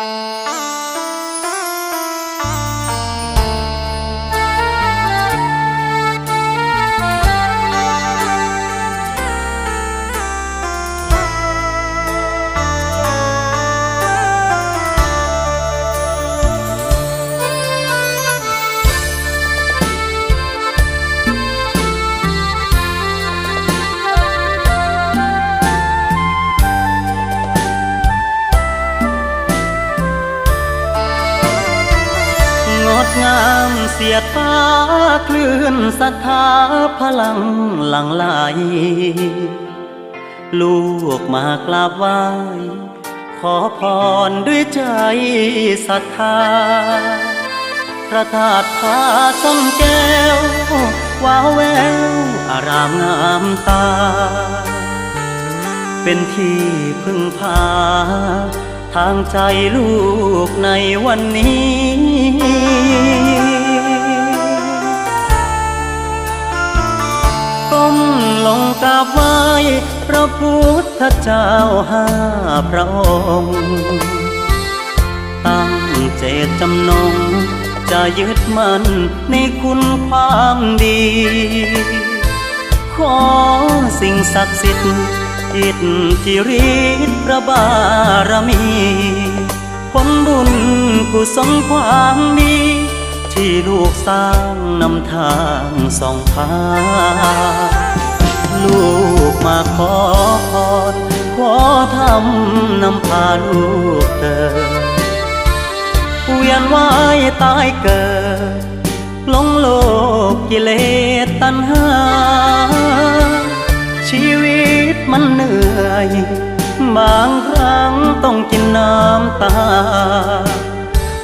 Uh... งามเสียดฟ้าคลื่นศรัทธาพลังหลั่งไหล ลูกมากราบไหว้ขอพรด้วยใจศรัทธา พระธาตุพาส้มแก้ว ว้าวแววอารามงามตา เป็นที่พึ่งพา ทางใจลูกในวันนี้ ก้มลงกราบไหว้พระพุทธเจ้าห้าพระองค์ ตั้งเจตจำนง จะยึดมั่นในคุณความดี ขอสิ่งศักดิ์สิทธิ์ อิทธิฤทธิ์พระบารมี ผลบุญกุศลความดีที่ลูกสร้างนำทางส่องพาลูกมาขอพรขอทำนำพาลูกเกิดเวียนว่ายตายเกิดหลงโลกกิเลสตัณหา บางครั้งต้องกินน้ำตา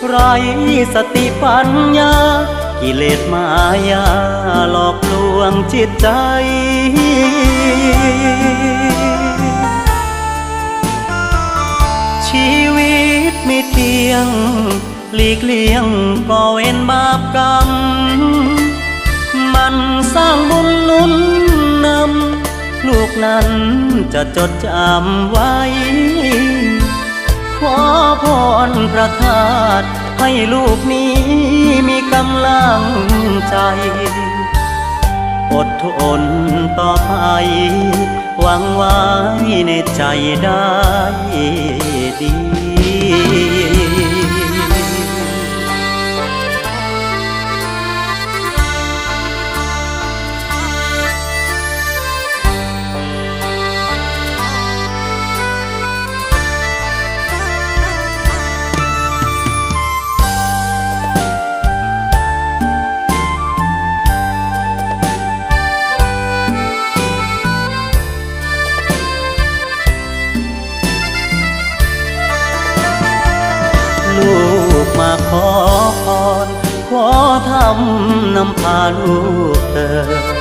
ไรสติปัญญา กิเลสมายาหลอกลวงจิตใจชีวิตไม่เที่ยง หลีกเลี่ยงก็เว้นบาปกรรม มันสร้างบุญนุนนำ ลูกนั้นจะจดจำไว้ ขอพรพระธาตุให้ลูกนี้มีกำลังใจ อดทนต่อไปหวังไว้ในใจได้ดี ขอทำนำพาลูกเกิด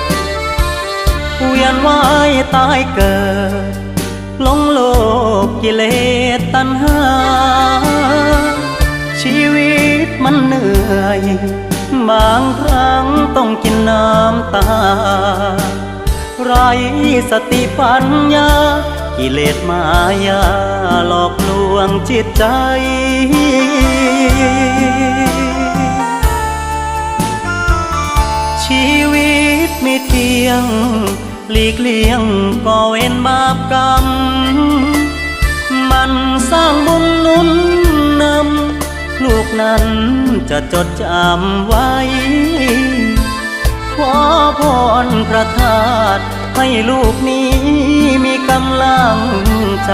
เวียนว่ายตายเกิดลงโลกกิเลสตัณหา ชีวิตมันเหนื่อย บางครั้งต้องกินน้ำตา ไรสติปัญญา กิเลสมายาหลอกลวงจิตใจ หลีกเลี่ยงก็เว้นบาปกรรม มันสร้างบุญนุนนำลูกนั้นจะจดจำไว้ ขอพรพระธาตุให้ลูกนี้มีกำลังใจ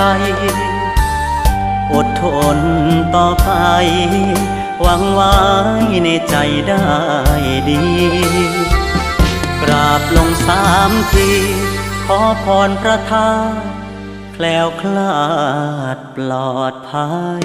อดทนต่อไป หวังไว้ในใจได้ดี กราบลงสามที ขอพรพระธาตุแคล้วคลาดปลอดภัย